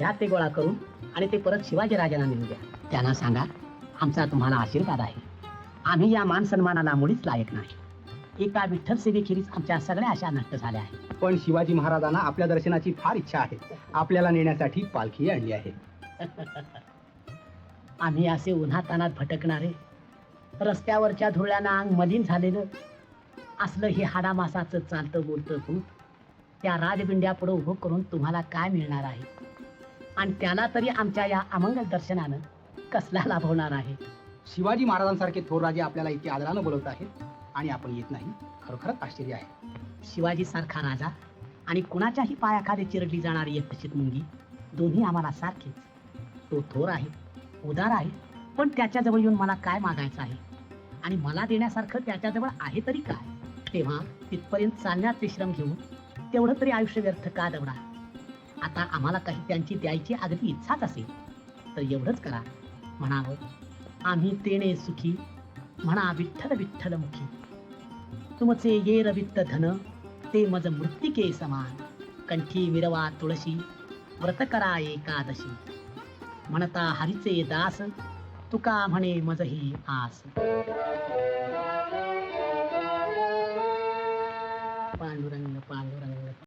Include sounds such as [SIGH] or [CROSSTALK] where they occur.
घ्या ते गोळा करून आणि ते परत शिवाजी राजांना नेऊन द्या. त्यांना सांगा आमचा तुम्हाला आशीर्वाद आहे. आम्ही या मान सन्मानाला मुळीच लायक नाही. एका विठ्ठल सेवेखेरीज आमच्या सगळ्या आशा नष्ट झाल्या आहेत. पण शिवाजी महाराजांना आपल्या दर्शनाची फार इच्छा आहे. आपल्याला नेण्यासाठी पालखी आणली आहे. [LAUGHS] आम्ही असे उन्हातानात भटकणारे रस्त्यावरच्या धुळ्यानं अंग मलिन झालेलं असलं हे हाडामासाचं चालतं बोलतं भूत त्या राजबिंड्या पुढं उभं करून तुम्हाला काय मिळणार आहे? आणि त्याला तरी आमच्या या अमंगल दर्शनानं कसला लाभ होणार आहे? शिवाजी महाराजांसारखे थोर राजे आपल्याला इतके आदरानं बोलवत आहेत आणि आपण येत नाही. खरोखरच आश्चर्य आहे. शिवाजी सारखा राजा आणि कुणाच्याही पायाखाली चिरडली जाणारी एक तशीच मुंगी दोन्ही आम्हाला सारखेच. तो थोर आहे उदार आहे पण त्याच्याजवळ येऊन मला काय मागायचं आहे? आणि मला देण्यासारखं त्याच्याजवळ आहे तरी काय? तेव्हा तिथपर्यंत चालण्यात विश्रम घेऊन तेवढं तरी आयुष्य व्यर्थ का दवडा आता आम्हाला काही त्यांची द्यायची अगदी इच्छाच असेल तर एवढंच करा. म्हणावं आम्ही तेणे सुखी. म्हणा विठ्ठल विठ्ठल मुखी. तुमचे ये रवित्त धन ते मज मृत्तिके समान. कंठी विरवा तुळशी व्रत करा एकादशी. म्हणता हरीचे दास तुका म्हणे मज ही आस. पांडुरंग